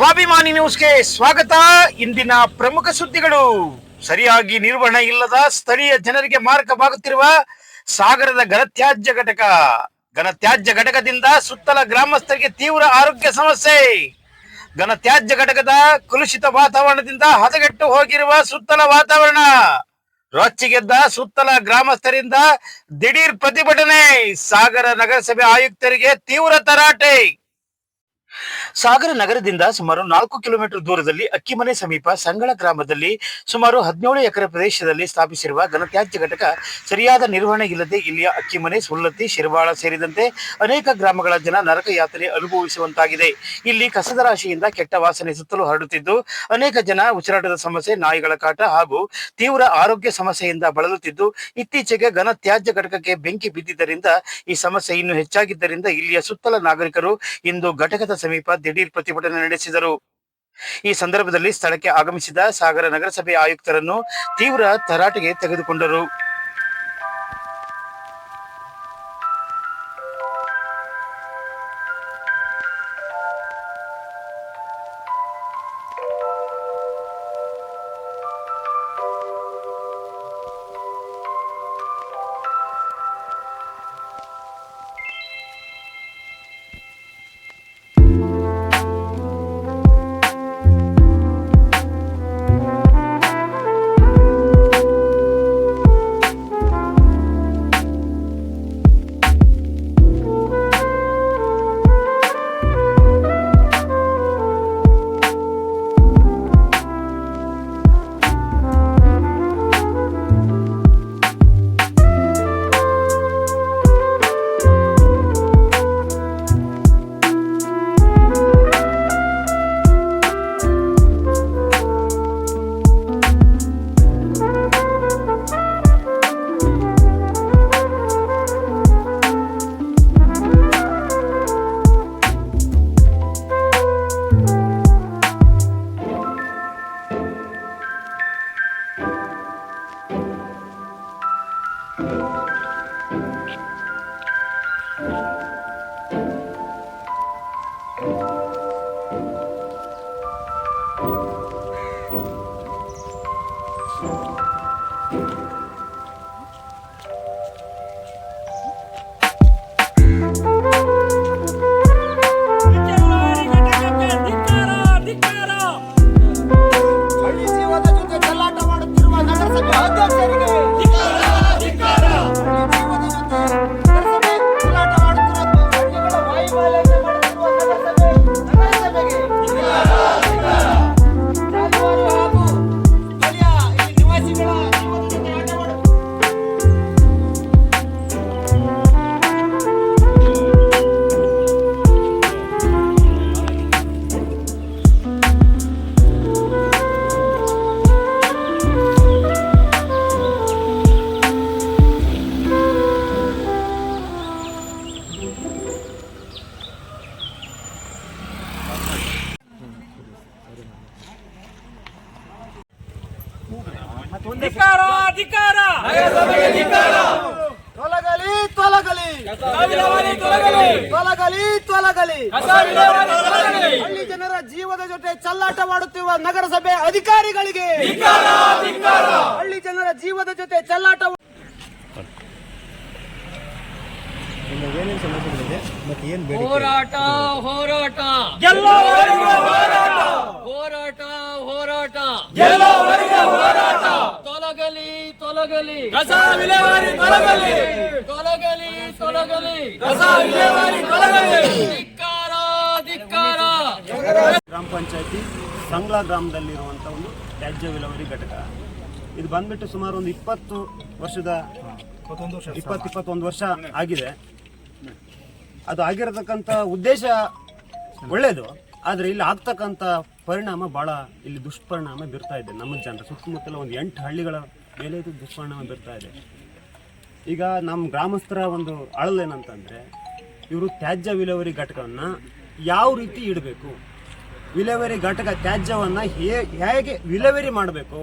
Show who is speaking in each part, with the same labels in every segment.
Speaker 1: ಸ್ವಾಭಿಮಾನಿ ನ್ಯೂಸ್ಗೆ ಸ್ವಾಗತ. ಇಂದಿನ ಪ್ರಮುಖ ಸುದ್ದಿಗಳು. ಸರಿಯಾಗಿ ನಿರ್ವಹಣೆ ಇಲ್ಲದ ಸ್ಥಳೀಯ ಜನರಿಗೆ ಮಾರಕವಾಗುತ್ತಿರುವ ಸಾಗರದ ಘನತ್ಯಾಜ್ಯ ಘಟಕ. ಘನತ್ಯಾಜ್ಯ ಘಟಕದಿಂದ ಸುತ್ತಲ ಗ್ರಾಮಸ್ಥರಿಗೆ ತೀವ್ರ ಆರೋಗ್ಯ ಸಮಸ್ಯೆ. ಘನತ್ಯಾಜ್ಯ ಘಟಕದ ಕಲುಷಿತ ವಾತಾವರಣದಿಂದ ಹದಗೆಟ್ಟು ಹೋಗಿರುವ ಸುತ್ತಲ ವಾತಾವರಣ. ರೊಚ್ಚಿಗೆದ್ದ ಸುತ್ತಲ ಗ್ರಾಮಸ್ಥರಿಂದ ದಿಢೀರ್ ಪ್ರತಿಭಟನೆ. ಸಾಗರ ನಗರಸಭೆ ಆಯುಕ್ತರಿಗೆ ತೀವ್ರ ತರಾಟೆ. ಸಾಗರ ನಗರದಿಂದ ಸುಮಾರು ನಾಲ್ಕು ಕಿಲೋಮೀಟರ್ ದೂರದಲ್ಲಿ ಅಕ್ಕಿಮನೆ ಸಮೀಪ ಸಂಗಳ ಗ್ರಾಮದಲ್ಲಿ ಸುಮಾರು ಹದಿನೇಳು ಎಕರೆ ಪ್ರದೇಶದಲ್ಲಿ ಸ್ಥಾಪಿಸಿರುವ ಘನತ್ಯಾಜ್ಯ ಘಟಕ ಸರಿಯಾದ ನಿರ್ವಹಣೆ ಇಲ್ಲದೆ ಇಲ್ಲಿಯ ಅಕ್ಕಿಮನೆ, ಸುಳ್ಳತ್ತಿ, ಶಿರವಾಳ ಸೇರಿದಂತೆ ಅನೇಕ ಗ್ರಾಮಗಳ ಜನ ನರಕ ಯಾತ್ರೆ ಅನುಭವಿಸುವಂತಾಗಿದೆ. ಇಲ್ಲಿ ಕಸದ ರಾಶಿಯಿಂದ ಕೆಟ್ಟ ವಾಸನೆ ಸುತ್ತಲೂ ಹರಡುತ್ತಿದ್ದು, ಅನೇಕ ಜನ ಉಸಿರಾಟದ ಸಮಸ್ಯೆ, ನಾಯಿಗಳ ಕಾಟ ಹಾಗೂ ತೀವ್ರ ಆರೋಗ್ಯ ಸಮಸ್ಯೆಯಿಂದ ಬಳಲುತ್ತಿದ್ದು, ಇತ್ತೀಚೆಗೆ ಘನತ್ಯಾಜ್ಯ ಘಟಕಕ್ಕೆ ಬೆಂಕಿ ಬಿದ್ದಿದ್ದರಿಂದ ಈ ಸಮಸ್ಯೆ ಇನ್ನೂ ಹೆಚ್ಚಾಗಿದ್ದರಿಂದ ಇಲ್ಲಿಯ ಸುತ್ತಲ ನಾಗರಿಕರು ಇಂದು ಘಟಕದ ಸಮೀಪ ದಿಢೀರ್ ಪ್ರತಿಭಟನೆ ನಡೆಸಿದರು. ಈ ಸಂದರ್ಭದಲ್ಲಿ ಸ್ಥಳಕ್ಕೆ ಆಗಮಿಸಿದ ಸಾಗರ ನಗರಸಭೆ ಆಯುಕ್ತರನ್ನು ತೀವ್ರ ತರಾಟೆಗೆ ತೆಗೆದುಕೊಂಡರು.
Speaker 2: ಹಳ್ಳಿ ತೊಲಗಲಿ. ತೊಲಗಲಿ ಹಳ್ಳಿ ಜನರ ಜೀವದ ಜೊತೆ ಚಲ್ಲಾಟವಾಡುತ್ತಿರುವ ನಗರಸಭೆ ಅಧಿಕಾರಿಗಳಿಗೆ. ಹಳ್ಳಿ ಜನರ ಜೀವದ ಜೊತೆ ಚಲ್ಲಾಟ
Speaker 3: ಹೋರಾಟ ಹೋರಾಟ.
Speaker 4: ಎಲ್ಲವರೆಗೂ ಹೋರಾಟ
Speaker 3: ಹೋರಾಟ ಹೋರಾಟ
Speaker 4: ಎಲ್ಲವರೆಗೂ ಹೋರಾಟ
Speaker 3: ತೊಲಗಲಿ
Speaker 4: ಕಸ ವಿಲೇವಾರಿ ತೊಲಗಲಿ
Speaker 3: ತೊಲಗಲಿ ತೊಲಗಲಿ
Speaker 4: ಕಸ ವಿಲೇವಾರಿ ತೊಲಗಲಿ
Speaker 3: ಧಿಕ್ಕಾರ ಧಿಕ್ಕಾರ.
Speaker 5: ಗ್ರಾಮ ಪಂಚಾಯತಿ ಸಂಗ್ಲ ಗ್ರಾಮದಲ್ಲಿರುವಂಥ ಒಂದು ತ್ಯಾಜ್ಯ ವಿಲೇವಾರಿ ಘಟಕ. ಇದು ಬಂದ್ಬಿಟ್ಟು ಸುಮಾರು ಒಂದು ಇಪ್ಪತ್ತು ವರ್ಷದ ಇಪ್ಪತ್ತು ಇಪ್ಪತ್ತೊಂದು ವರ್ಷ ಆಗಿದೆ. ಅದು ಆಗಿರತಕ್ಕಂಥ ಉದ್ದೇಶ ಒಳ್ಳೆಯದು ಆದರೆ ಇಲ್ಲಿ ಆಗ್ತಕ್ಕಂಥ ಪರಿಣಾಮ ಭಾಳ ಇಲ್ಲಿ ದುಷ್ಪರಿಣಾಮ ಬೀರ್ತಾ ಇದೆ ನಮ್ಮ ಜನರ. ಸುತ್ತಮುತ್ತಲ ಒಂದು ಎಂಟು ಹಳ್ಳಿಗಳ ಮೇಲೆ ಇದು ದುಷ್ಪರಿಣಾಮ ಬೀರ್ತಾ ಇದೆ. ಈಗ ನಮ್ಮ ಗ್ರಾಮಸ್ಥರ ಒಂದು ಅಳಲೇನಂತಂದರೆ ಇವರು ತ್ಯಾಜ್ಯ ವಿಲೇವರಿ ಘಟಕವನ್ನು ಯಾವ ರೀತಿ ಇಡಬೇಕು? ವಿಲೇವರಿ ಘಟಕ ತ್ಯಾಜ್ಯವನ್ನು ಹೇ, ಹೇಗೆ ವಿಲೇವರಿ ಮಾಡಬೇಕು?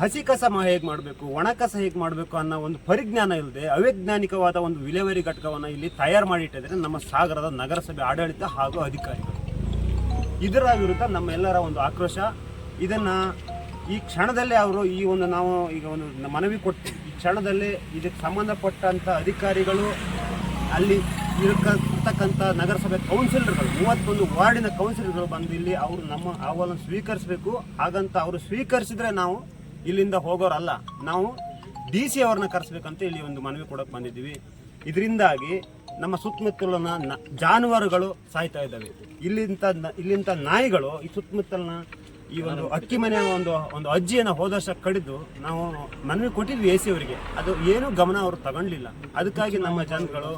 Speaker 5: ಹಸಿ ಕಸ ಹೇಗೆ ಮಾಡಬೇಕು? ಒಣ ಕಸ ಹೇಗೆ ಮಾಡಬೇಕು ಅನ್ನೋ ಒಂದು ಪರಿಜ್ಞಾನ ಇಲ್ಲದೆ ಅವೈಜ್ಞಾನಿಕವಾದ ಒಂದು ವಿಲೇವರಿ ಘಟಕವನ್ನು ಇಲ್ಲಿ ತಯಾರು ಮಾಡಿಟ್ಟಿದ್ರೆ ನಮ್ಮ ಸಾಗರದ ನಗರಸಭೆ ಆಡಳಿತ ಹಾಗೂ ಅಧಿಕಾರಿಗಳು. ಇದರ ವಿರುದ್ಧ ನಮ್ಮೆಲ್ಲರ ಒಂದು ಆಕ್ರೋಶ. ಇದನ್ನ ಈ ಕ್ಷಣದಲ್ಲೇ ಅವರು ಈ ಒಂದು ನಾವು ಈಗ ಒಂದು ಮನವಿ ಕೊಟ್ಟು ಈ ಕ್ಷಣದಲ್ಲೇ ಇದಕ್ಕೆ ಸಂಬಂಧಪಟ್ಟಂಥ ಅಧಿಕಾರಿಗಳು ಅಲ್ಲಿ ಇರತಕ್ಕಂಥ ನಗರಸಭೆ ಕೌನ್ಸಿಲರ್ಗಳು, ಮೂವತ್ತೊಂದು ವಾರ್ಡಿನ ಕೌನ್ಸಿಲರ್ಗಳು ಬಂದು ಇಲ್ಲಿ ಅವರು ನಮ್ಮ ಅಹವಾಲನ್ನು ಸ್ವೀಕರಿಸಬೇಕು. ಹಾಗಂತ ಅವರು ಸ್ವೀಕರಿಸಿದ್ರೆ ನಾವು ಇಲ್ಲಿಂದ ಹೋಗೋರಲ್ಲ. ನಾವು ಡಿ ಸಿ ಅವ್ರನ್ನ ಕರೆಸ್ಬೇಕಂತ ಇಲ್ಲಿ ಒಂದು ಮನವಿ ಕೊಡಕ್ಕೆ ಬಂದಿದ್ದೀವಿ. ಇದರಿಂದಾಗಿ ನಮ್ಮ ಸುತ್ತಮುತ್ತಲಿನ ಜಾನುವಾರುಗಳು ಸಾಯ್ತಾ ಇದ್ದಾವೆ. ಇಲ್ಲಿಂದ ನ- ಇಲ್ಲಿಂದ ನಾಯಿಗಳು ಈ ಸುತ್ತಮುತ್ತಲಿನ ಈ ಒಂದು ಅಕ್ಕಿ ಮನೆಯ ಒಂದು ಒಂದು ಅಜ್ಜಿಯನ್ನು ಹೋದ ವರ್ಷ ಕಡಿದು ನಾವು ಮನವಿ ಕೊಟ್ಟಿದ್ವಿ ಎ ಸಿ ಅವರಿಗೆ. ಅದು ಏನೂ ಗಮನ ಅವರು ತಗೊಂಡಿಲ್ಲ ಅದಕ್ಕಾಗಿ ನಮ್ಮ ಜನಗಳು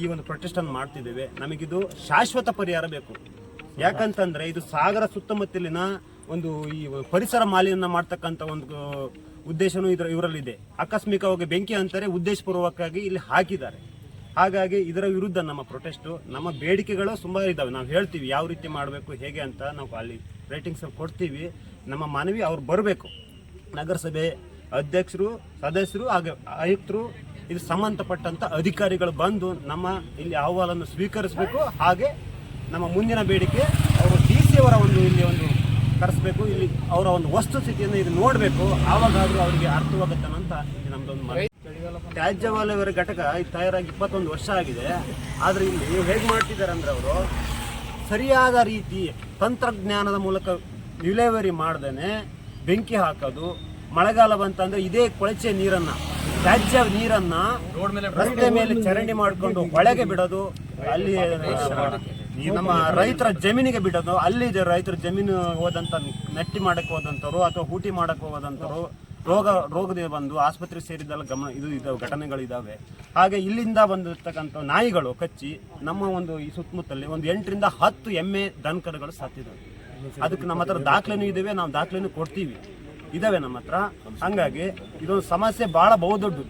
Speaker 5: ಈ ಒಂದು ಪ್ರೊಟೆಸ್ಟನ್ನು ಮಾಡ್ತಿದ್ದೇವೆ. ನಮಗಿದು ಶಾಶ್ವತ ಪರಿಹಾರ ಬೇಕು. ಯಾಕಂತಂದ್ರೆ ಇದು ಸಾಗರ ಸುತ್ತಮುತ್ತಲಿನ ಒಂದು ಈ ಪರಿಸರ ಮಾಲಿನ್ಯ ಮಾಡ್ತಕ್ಕಂಥ ಒಂದು ಉದ್ದೇಶನೂ ಇದರ, ಇವರಲ್ಲಿದೆ. ಆಕಸ್ಮಿಕವಾಗಿ ಬೆಂಕಿ ಅಂತಾರೆ, ಉದ್ದೇಶಪೂರ್ವಕವಾಗಿ ಇಲ್ಲಿ ಹಾಕಿದ್ದಾರೆ. ಹಾಗಾಗಿ ಇದರ ವಿರುದ್ಧ ನಮ್ಮ ಪ್ರೊಟೆಸ್ಟು ನಮ್ಮ ಬೇಡಿಕೆಗಳು ಸುಮಾರು ಇದ್ದಾವೆ ನಾವು ಹೇಳ್ತೀವಿ ಯಾವ ರೀತಿ ಮಾಡಬೇಕು, ಹೇಗೆ ಅಂತ ನಾವು ಅಲ್ಲಿ ರೇಟಿಂಗ್ಸ್ ಕೊಡ್ತೀವಿ. ನಮ್ಮ ಮನವಿ ಅವ್ರು ಬರಬೇಕು. ನಗರಸಭೆ ಅಧ್ಯಕ್ಷರು, ಸದಸ್ಯರು ಹಾಗೆ ಆಯುಕ್ತರು, ಇದು ಸಂಬಂಧಪಟ್ಟಂಥ ಅಧಿಕಾರಿಗಳು ಬಂದು ನಮ್ಮ ಇಲ್ಲಿ ಅಹವಾಲನ್ನು ಸ್ವೀಕರಿಸಬೇಕು. ಹಾಗೆ ನಮ್ಮ ಮುಂದಿನ ಬೇಡಿಕೆ ಅವರು ಡಿ ಅವರ ಒಂದು ಇಲ್ಲಿ ಒಂದು ಕರೆಸಬೇಕು. ಇಲ್ಲಿ ಅವರ ಒಂದು ವಸ್ತುಸ್ಥಿತಿಯನ್ನು ಇದು ನೋಡಬೇಕು. ಆವಾಗಾದರೂ ಅವರಿಗೆ ಅರ್ಥವಾಗುತ್ತಾನಂತ ಇದು ನಮ್ಮದೊಂದು ಮನವಿ. ತ್ಯಾಜ್ಯ ಮಾಲಿನ್ಯ ಘಟಕ ಇದು ತಯಾರಾಗಿ ಇಪ್ಪತ್ತೊಂದು ವರ್ಷ ಆಗಿದೆ. ಆದರೆ ಇಲ್ಲಿ ಹೇಗೆ ಮಾಡ್ತಿದ್ದಾರೆ ಅಂದ್ರೆ ಅವರು, ಸರಿಯಾದ ರೀತಿ ತಂತ್ರಜ್ಞಾನದ ಮೂಲಕ ವಿಲೇವರಿ ಮಾಡ್ದೇ ಬೆಂಕಿ ಹಾಕೋದು ಮಳೆಗಾಲ ಬಂತಂದ್ರೆ ಇದೇ ಕೊಳಚೆ ನೀರನ್ನ ತ್ಯಾಜ್ಯ ನೀರನ್ನ ರಸ್ತೆ ಮೇಲೆ ಚರಂಡಿ ಮಾಡಿಕೊಂಡು ಹೊಳೆಗೆ ಬಿಡೋದು ಅಲ್ಲಿ ನಮ್ಮ ರೈತರ ಜಮೀನಿಗೆ ಬಿಡೋದು ಅಲ್ಲಿ ರೈತರ ಜಮೀನು ಹೋದಂತ ನೆಟ್ಟಿ ಮಾಡಕ್ಕೆ ಹೋದಂಥವ್ರು ಅಥವಾ ಹೂಟಿ ಮಾಡಕ್ಕೆ ಹೋದಂಥವ್ರು ರೋಗ, ರೋಗದಿಂದ ಬಂದು ಆಸ್ಪತ್ರೆ ಸೇರಿದಲ್ಲ ಗಮನ, ಇದು ಇದಾವೆ ಘಟನೆಗಳಿದ್ದಾವೆ ಹಾಗೆ ಇಲ್ಲಿಂದ ಬಂದಿರತಕ್ಕಂಥ ನಾಯಿಗಳು ಕಚ್ಚಿ ನಮ್ಮ ಒಂದು ಈ ಸುತ್ತಮುತ್ತಲಿ ಒಂದು ಎಂಟರಿಂದ ಹತ್ತು ಎಮ್ಮೆ ದನಕರುಗಳು ಸತ್ತಿದ್ದಾವೆ ಅದಕ್ಕೆ ನಮ್ಮ ಹತ್ರ ದಾಖಲೆನೂ ಇದ್ದೇವೆ ನಾವು ದಾಖಲೆನೂ ಕೊಡ್ತೀವಿ. ಇದಾವೆ ನಮ್ಮ ಹತ್ರ. ಹಂಗಾಗಿ ಇದೊಂದು ಸಮಸ್ಯೆ ಭಾಳ ಬಹುದೊಡ್ಡದು.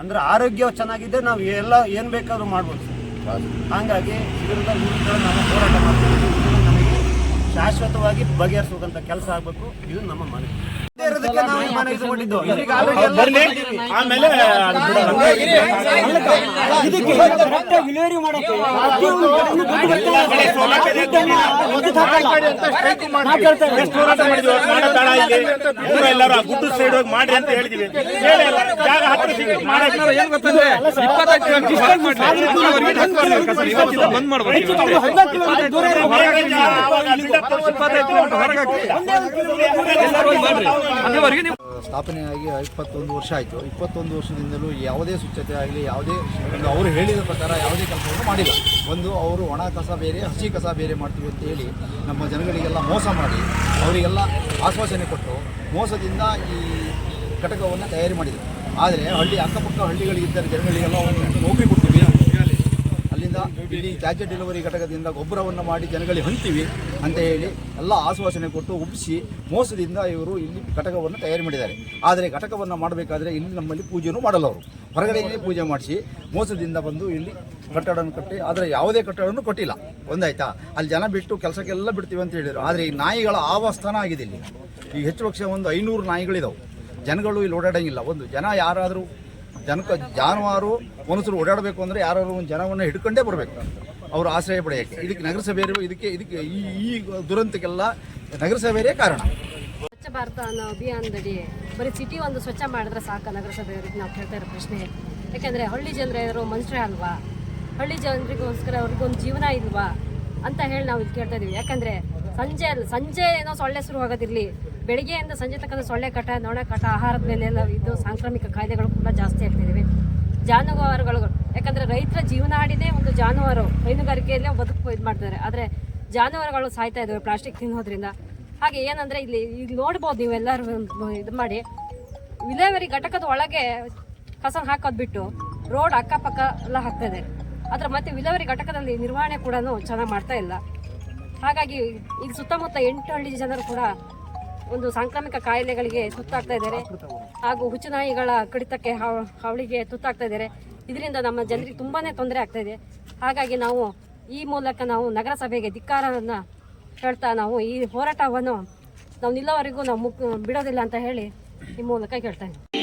Speaker 5: ಅಂದ್ರೆ ಆರೋಗ್ಯ ಚೆನ್ನಾಗಿದೆ ನಾವು ಎಲ್ಲ ಏನು ಬೇಕಾದ್ರೂ ಮಾಡ್ಬೋದು ಹಾಗಾಗಿ ನಾವು ಹೋರಾಟ ಮಾಡ್ತೀವಿ. ಶಾಶ್ವತವಾಗಿ ಬಗೆಹರಿಸುವಂತ ಕೆಲಸ ಆಗಬೇಕು. ಇದು ನಮ್ಮ ಮನವಿ ಇರೋದಕ್ಕೆ ನಾವು ಈ ಮನೆ ಇದು ಮಾಡಿದ್ದು. ಇದೀಗ already ಎಲ್ಲ ಮಾಡಿದ್ದೀವಿ.
Speaker 2: ಇದಕ್ಕೆ ಕರೆಕ್ಟ್ ಆಗಿ ವಿಲೇವಾರಿ ಮಾಡಕ್ಕೆ ಪ್ರತಿಯೊಂದು ಕಡೆನೂ ದುಡ್ಡು ಬರ್ತಾ ಇದೆ. ದುಡ್ಡು ಹಾಕಲ್ಲ. ನಾ ಕೇಳ್ತಾ ಇದ್ದೀನಿ.
Speaker 6: ಎಲ್ಲರೂ ಗುಡ್ಡು ಸೈಡ್ ಹೋಗಿ ಮಾಡಿ ಅಂತ ಹೇಳಿದೀವಿ. ಹೇಳಿ ಅಲ್ಲ, ಜಾಗ ಹತ್ರ ಸಿಕ್ಕಿ ಮಾಡಕ್ಕೆ.
Speaker 4: ಏನ್ ಗೊತ್ತಂದ್ರೆ ಇಪ್ಪತ್ತೈದು ಬಂದ್ ಮಾಡ್ಬೋದು
Speaker 2: ಇದು ಹದಿನಾಲ್ಕು ಕಿಲೋಮೀಟರ್ ದೂರ ಇರೋ
Speaker 6: ಹೊರಗಡೆ ಆವಾಗ ಬಿಡಕ್ಕೆ ತೋರ್ಸಿ
Speaker 4: ಇಪ್ಪತ್ತೈದು ಹೊರಗೆ ಹಾಕಿ ಎಲ್ಲರೂ ಮಾಡ್ರಿ. ಅಲ್ಲಿವರೆಗೆ ನೀವು
Speaker 7: ಸ್ಥಾಪನೆಯಾಗಿ ಇಪ್ಪತ್ತೊಂದು ವರ್ಷ ಆಯಿತು. ಇಪ್ಪತ್ತೊಂದು ವರ್ಷದಿಂದಲೂ ಯಾವುದೇ ಸ್ವಚ್ಛತೆ ಆಗಲಿ, ಯಾವುದೇ ಒಂದು ಅವರು ಹೇಳಿದ ಪ್ರಕಾರ ಯಾವುದೇ ಕೆಲಸವನ್ನು ಮಾಡಿಲ್ಲ. ಒಂದು ಅವರು ಒಣ ಕಸ ಬೇರೆ, ಹಸಿ ಕಸ ಬೇರೆ ಮಾಡ್ತೀವಿ ಅಂತ ಹೇಳಿ ನಮ್ಮ ಜನಗಳಿಗೆಲ್ಲ ಮೋಸ ಮಾಡಿ, ಅವರಿಗೆಲ್ಲ ಆಶ್ವಾಸನೆ ಕೊಟ್ಟು ಮೋಸದಿಂದ ಈ ಘಟಕವನ್ನು ತಯಾರಿ ಮಾಡಿದರು. ಆದರೆ ಹಳ್ಳಿ ಅಕ್ಕಪಕ್ಕ ಹಳ್ಳಿಗಳಿದ್ದ ಜನಗಳಿಗೆಲ್ಲ ಒಂದು ನೌಕರಿ ಕೊಡ್ತೀವಿ ಅಲ್ಲಿಂದ ಇಡೀ ತ್ಯಾಜ್ಯ ಡೆಲಿವರಿ ಘಟಕದಿಂದ ಗೊಬ್ಬರವನ್ನು ಮಾಡಿ ಜನಗಳಿಗೆ ಹಂತೀವಿ ಅಂತ ಹೇಳಿ ಎಲ್ಲ ಆಶ್ವಾಸನೆ ಕೊಟ್ಟು ಒಪ್ಪಿಸಿ ಮೋಸದಿಂದ ಇವರು ಇಲ್ಲಿ ಘಟಕವನ್ನು ತಯಾರಿ ಮಾಡಿದ್ದಾರೆ. ಆದರೆ ಘಟಕವನ್ನು ಮಾಡಬೇಕಾದ್ರೆ ಇಲ್ಲಿ ನಮ್ಮಲ್ಲಿ ಪೂಜೆನೂ ಮಾಡಲ್ಲ ಅವರು. ಹೊರಗಡೆಯೇ ಪೂಜೆ ಮಾಡಿಸಿ ಮೋಸದಿಂದ ಬಂದು ಇಲ್ಲಿ ಕಟ್ಟಡವನ್ನು ಕಟ್ಟಿ, ಆದರೆ ಯಾವುದೇ ಕಟ್ಟಡವನ್ನು ಕೊಟ್ಟಿಲ್ಲ. ಒಂದಾಯ್ತಾ? ಅಲ್ಲಿ ಜನ ಬಿಟ್ಟು ಕೆಲಸಕ್ಕೆಲ್ಲ ಬಿಡ್ತೀವಿ ಅಂತ ಹೇಳಿದರು. ಆದರೆ ಈ ನಾಯಿಗಳ ಆವಾಸ್ಥಾನ ಆಗಿದೆ ಇಲ್ಲಿ. ಈಗ ಹೆಚ್ಚು ಪಕ್ಷ ಒಂದು ಐನೂರು ನಾಯಿಗಳಿದಾವೆ. ಜನಗಳು ಇಲ್ಲಿ ಓಡಾಡೋಂಗಿಲ್ಲ. ಒಂದು ಜನ ಯಾರಾದರೂ ಜನಕ ಜಾನುವಾರು ಮನುಷ್ಯರು ಓಡಾಡಬೇಕು ಅಂದರೆ ಯಾರು ಒಂದು ಜನವನ್ನು ಹಿಡ್ಕೊಂಡೇ ಬರಬೇಕು. ಅವರು ಆಶ್ರಯ ಪಡೆಯೋಕ್ಕೆ. ಇದಕ್ಕೆ ನಗರಸಭೆಯರು ಇದಕ್ಕೆ ಇದಕ್ಕೆ ಈ ಈ ದುರಂತಕ್ಕೆಲ್ಲ ನಗರಸಭೆಯೇ ಕಾರಣ.
Speaker 8: ಸ್ವಚ್ಛ ಭಾರತ ಅನ್ನೋ ಅಭಿಯಾನದಡಿ ಬರೀ ಸಿಟಿ ಒಂದು ಸ್ವಚ್ಛ ಮಾಡಿದ್ರೆ ಸಾಕು ನಗರಸಭೆಯವರಿಗೆ ನಾವು ಕೇಳ್ತಾ ಇರೋ ಪ್ರಶ್ನೆ. ಯಾಕೆಂದರೆ ಹಳ್ಳಿ ಜನರು ಮನುಷ್ಯರೇ ಅಲ್ವಾ? ಹಳ್ಳಿ ಜನರಿಗೋಸ್ಕರ ಅವ್ರಿಗೊಂದು ಜೀವನ ಇಲ್ವಾ ಅಂತ ಹೇಳಿ ನಾವು ಇದು ಕೇಳ್ತಾ ಇದೀವಿ. ಯಾಕಂದರೆ ಸಂಜೆ ಸಂಜೆ ಏನೋ ಸೊಳ್ಳೆ ಶುರು ಆಗೋದಿರಲಿ. ಬೆಳಿಗ್ಗೆಯಿಂದ ಸಂಜೆ ತನಕ ಸೊಳ್ಳೆ ಕಟ, ನೊಣ ಕಟ, ಆಹಾರದ ಮೇಲೆ ಎಲ್ಲ ಇದು ಸಾಂಕ್ರಾಮಿಕ ಕಾಯ್ದೆಗಳು ಕೂಡ ಜಾಸ್ತಿ ಆಗ್ತಿದ್ದಾವೆ ಜಾನುವಾರುಗಳು, ಯಾಕಂದರೆ ರೈತರ ಜೀವನಾಡಿನೇ ಒಂದು ಜಾನುವಾರು, ಹೈನುಗಾರಿಕೆಯಲ್ಲೇ ಬದುಕು ಇದು ಮಾಡ್ತಾರೆ ಆದರೆ ಜಾನುವಾರುಗಳು ಸಾಯ್ತಾ ಇದ್ದಾವೆ ಪ್ಲಾಸ್ಟಿಕ್ ತಿನ್ನೋದ್ರಿಂದ. ಹಾಗೆ ಏನಂದ್ರೆ ಇಲ್ಲಿ ಈಗ ನೋಡ್ಬೋದು ನೀವು ಎಲ್ಲರೂ ಇದು ಮಾಡಿ. ವಿಲೇವರಿ ಘಟಕದ ಒಳಗೆ ಕಸ ಹಾಕೋದು ಬಿಟ್ಟು ರೋಡ್ ಅಕ್ಕಪಕ್ಕ ಎಲ್ಲ ಹಾಕ್ತಾ ಇದೆ ಆದ್ರೆ ಮತ್ತೆ ವಿಲೇವರಿ ಘಟಕದಲ್ಲಿ ನಿರ್ವಹಣೆ ಕೂಡ ಚೆನ್ನಾಗಿ ಮಾಡ್ತಾ ಇಲ್ಲ. ಹಾಗಾಗಿ ಇದು ಸುತ್ತಮುತ್ತ ಎಂಟು ಹಳ್ಳಿ ಜನರು ಕೂಡ ಒಂದು ಸಾಂಕ್ರಾಮಿಕ ಕಾಯಿಲೆಗಳಿಗೆ ತುತ್ತಾಗ್ತಾ ಇದ್ದಾರೆ. ಹಾಗೂ ಹುಚ್ಚುನಾಯಿಗಳ ಕಡಿತಕ್ಕೆ ಅವಳಿಗೆ ತುತ್ತಾಗ್ತಾ ಇದ್ದಾರೆ. ಇದರಿಂದ ನಮ್ಮ ಜನರಿಗೆ ತುಂಬಾನೇ ತೊಂದರೆ ಆಗ್ತಾ ಇದೆ. ಹಾಗಾಗಿ ನಾವು ಈ ಮೂಲಕ ನಾವು ನಗರಸಭೆಗೆ ಧಿಕ್ಕಾರವನ್ನು ಹೇಳ್ತಾ ನಾವು ಈ ಹೋರಾಟವನ್ನು ನಾವು ನಿಲ್ಲೋವರೆಗೂ ನಾವು ಮುಕ್ ಬಿಡೋದಿಲ್ಲ ಅಂತ ಹೇಳಿ ಈ ಮೂಲಕ ಕೇಳ್ತಾ ಇದ್ದೀವಿ